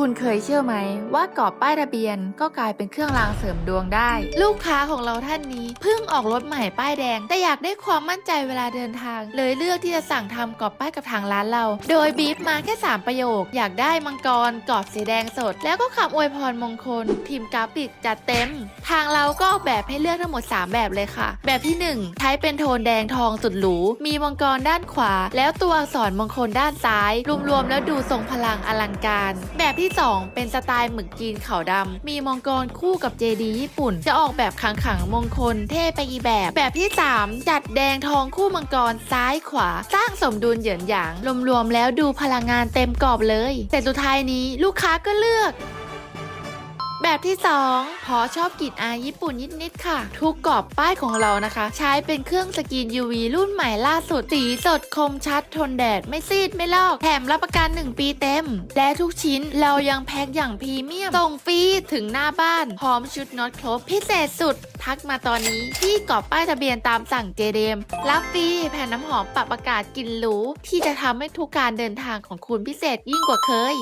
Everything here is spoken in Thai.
คุณเคยเชื่อไหมว่ากรอบป้ายทะเบียนก็กลายเป็นเครื่องรางเสริมดวงได้ ลูกค้าของเราท่านนี้เพิ่งออกรถใหม่ป้ายแดง แต่อยากได้ความมั่นใจเวลาเดินทาง เลยเลือกที่จะสั่งทำกรอบป้ายกับทางร้านเรา โดยบีบมาแค่ 3 ประโยค อยากได้มังกรกรอบสีแดงสด แล้วก็คำอวยพรมงคล ทีมกราฟิกจัดเต็ม ทางเราก็ออกแบบให้เลือกทั้งหมด 3 แบบเลยค่ะ แบบที่ 1 ใช้เป็นโทนแดงทองสุดหรูมีมังกรด้านขวา แล้วตัวอักษรมงคลด้านซ้าย รวมๆแล้วดูทรงพลังอลังการ แบบที่ที่ 2 เป็นสไตล์หมึกจีนขาวดำมีมังกรคู่กับเจดีญี่ปุ่น จะออกแบบขังขังมงคลเท่ไปอีแบบ แบบที่ 3 จัดแดงทองคู่มังกรซ้ายขวา สร้างสมดุลเหยินหยางรวมๆแล้วดูพลังงานเต็มกรอบเลย แต่สุดท้ายนี้ลูกค้าก็เลือก แบบที่ 2 พอชอบกลิ่นอายญี่ปุ่นนิดๆค่ะ ทุกกรอบป้ายของเรานะคะ ใช้เป็นเครื่องสกรีน UV รุ่นใหม่ล่าสุด สีสดคมชัดทนแดดไม่ซีดไม่ลอก แถมรับประกัน 1 ปีเต็ม และทุกชิ้นเรายังแพ็คอย่างพรีเมียมส่งฟรีถึงหน้าบ้าน พร้อมชุดน็อตครบพิเศษสุด ทักมาตอนนี้ที่กรอบป้ายทะเบียนตามสั่งเจเดมรับฟรีแผ่นน้ำหอมปรับอากาศกลิ่นหรูที่จะทำให้ทุกการเดินทางของคุณพิเศษยิ่งกว่าเคย